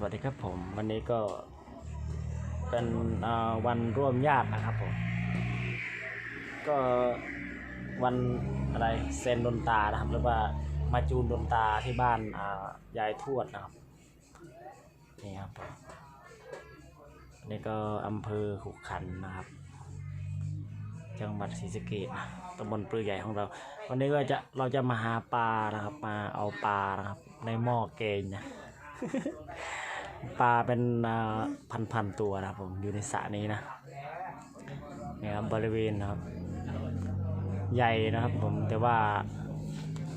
สวัสดีครับผมวันนี้ก็เป็นวันร่วมญาตินะครับผมก็วันอะไรเซนดนตานะครับหรือว่ามาจูนดนตาที่บ้านยายทวดนะครับนี่ครับนี่ก็อำเภอขุขันนะครับ จังหวัดศรีสะเกษนะตำบลปลือใหญ่ของเรา วันนี้ก็จะเราจะมาหาปลานะครับมาเอาปลานะครับในหม้อเกงนะ ปลาเป็นพันพันๆตัวนะครับผมอยู่ในสระนี้นะนี่ครับบริเวณนะครับ ใหญ่นะครับผมแต่ว่า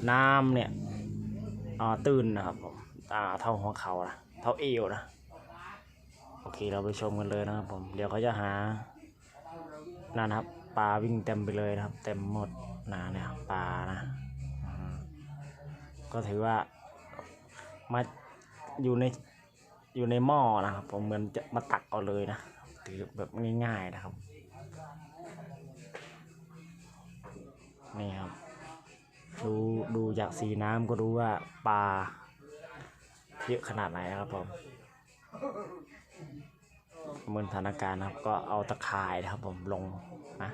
น้ำเนี่ยตื้นนะครับผมอ่าเท่าหัวเขานะเท่าเอวนะโอเคเราไปชมกันเลยนะครับผมเดี๋ยวเขาจะหานั่นครับปลาวิ่งเต็มไปเลยนะครับ เต็มหมดนาเนี่ยปลานะก็ถือว่ามาอยู่ใน อยู่ในหม้อนะครับผมเหมือนจะมาตักเอาเลยนะถือแบบง่ายๆนะครับ นี่ครับ ดูดูจากสีน้ำก็รู้ว่าปลาเยอะขนาดไหนครับผมประเมินสถานการณ์นะครับ ก็เอาตะข่ายนะครับผมลงนะ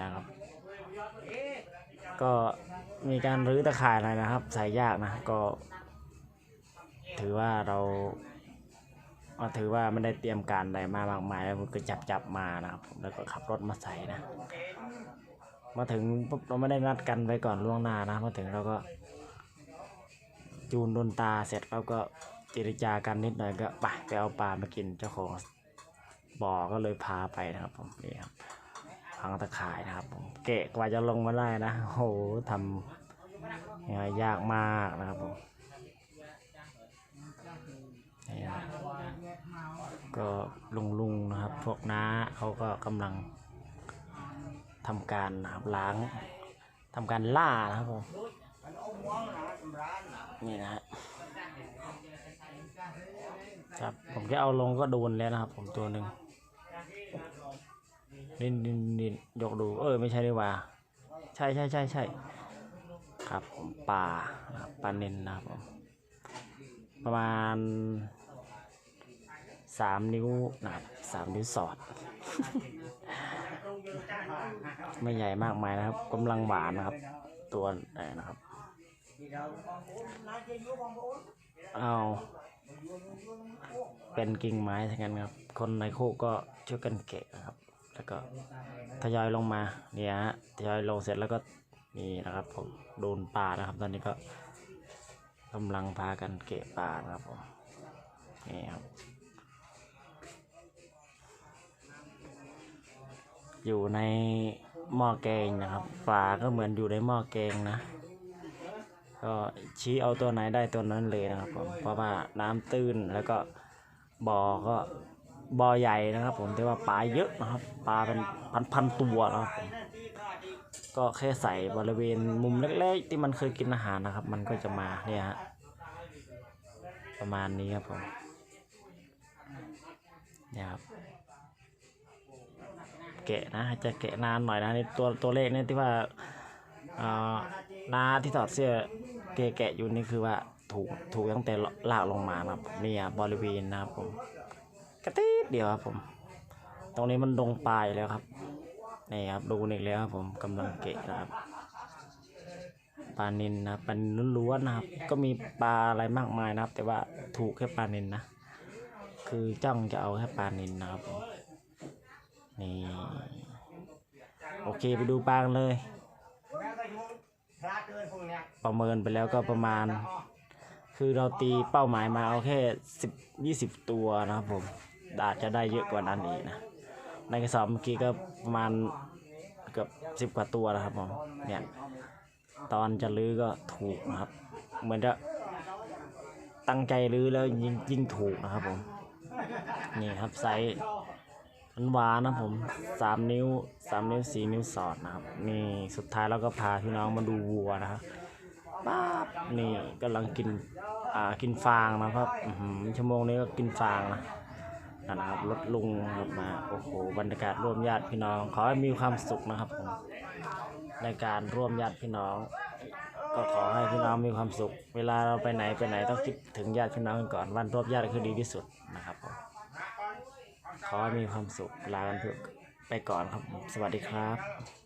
นะครับ ก็มีการรื้อตะข่ายอะไรนะครับ ใส่ยากนะก็ ถือว่าเราก็ถือว่าไม่ได้เตรียมการอะไรมามากมายแล้วก็จับจับมานะครับผมแล้วก็ขับรถมาใส่นะ มาถึงปุ๊บเราไม่ได้นัดกันไว้ก่อนล่วงหน้านะ มาถึงเราก็ จูนโดนตาเสร็จเราก็เจรจากันนิดหน่อยก็ไปไปเอาปลามากินเจ้าของบ่อก็เลยพาไปนะครับผมนี่ครับพังตะข่ายนะครับผมเกะกว่าจะลงมาได้นะโหทำยากมากนะครับผม ก็ลุงลุงนะครับ พวกน้าเขาก็กำลังทำการนะครับล้างทำการล่านะครับผมนี่นะฮะครับผมแค่เอาลงก็โดนแล้วนะครับ ผมตัวหนึ่งนินนินนินยกดู เออ ไม่ใช่ดีกว่า ใช่ใช่ใช่ใช่ครับผมปลาปลาเนนนะครับผมประมาณ สามนิ้วนะครับสามนิ้วสอด ไม่ใหญ่มากมายนะครับกำลังหวานนะครับ ตัวไหนนะครับเอาเป็นกิ่งไม้ทั้งนั้นครับ คนในโคกก็ช่วยกันเกะนะครับ แล้วก็ทยอยลงมาเนี่ยฮะทยอยลงเสร็จแล้วก็นี่นะครับผมโดนปลานะครับ ตอนนี้ก็กำลังพากันเกะปลานะครับผมนี่ครับ อยู่ในหม้อแกงนะครับปลาก็เหมือนอยู่ในหม้อแกงนะ ก็ชี้เอาตัวไหนได้ตัวนั้นเลยนะครับผมเพราะว่าน้ำตื้นแล้วก็บ่อก็บ่อใหญ่นะครับ ผมแต่ว่าปลาเยอะนะครับปลาเป็นพันๆตัวนะครับก็แค่ใส่บริเวณมุมเล็กๆ ที่มันเคยกินอาหารนะครับ มันก็จะมาเนี่ยฮะประมาณนี้ครับผมเนี่ยครับ แกะนะ จะแกะนานหน่อยนะนี่ตัวตัวเลขเนี่ยที่ว่าอ่านาที่ถอดเสื้อแกะแกะอยู่นี่คือว่าถูกถูกตั้งแต่ลากลงมานะครับนี่อะบริเวณนะครับผมกระติดเดียวครับผม ตรงนี้มันดงปลายแล้วครับนี่ครับดูนี่แล้วครับผมกำลังเกะนะครับปลานินนะปลานินล้วนนะครับ ก็มีปลาอะไรมากมายนะครับ แต่ว่าถูกแค่ปลานินนะ คือจ้องจะเอาแค่ปลานินนะครับผม นี่โอเคไปดูปลากันเลย ประเมินไปแล้วก็ประมาณ คือเราตีเป้าหมายมาเอาแค่สิบยี่สิบตัวนะครับผมอาจจะได้เยอะกว่านั้นอีกนะ ในกระสอบเมื่อกี้ก็ประมาณเกือบสิบกว่าตัวนะครับผมเนี่ยตอนจะลื้อก็ถูกนะครับ เหมือนจะตั้งใจลื้อแล้วยิงยิงถูกนะครับผม นี่ครับไซส์ มันหวานนะผมสามนิ้วสามนิ้วสี่นิ้วสอดนะครับนี่สุดท้ายเราก็พาพี่น้องมาดูวัวนะครับป๊าบนี่กำลังกินอ่ากินฟางนะครับชั่วโมงนี้ก็กินฟางนะนะครับรถลุงครับมาโอ้โหบรรยากาศร่วมญาติพี่น้องขอให้มีความสุขนะครับผมในการร่วมญาติพี่น้อง ก็ขอให้พี่น้องมีความสุข เวลาเราไปไหนไปไหนต้องคิดถึงญาติพี่น้องก่อนวันร่วมญาติคือดีที่สุดนะครับผม ขอให้มีความสุขลากันเถอะไปก่อนครับ สวัสดีครับ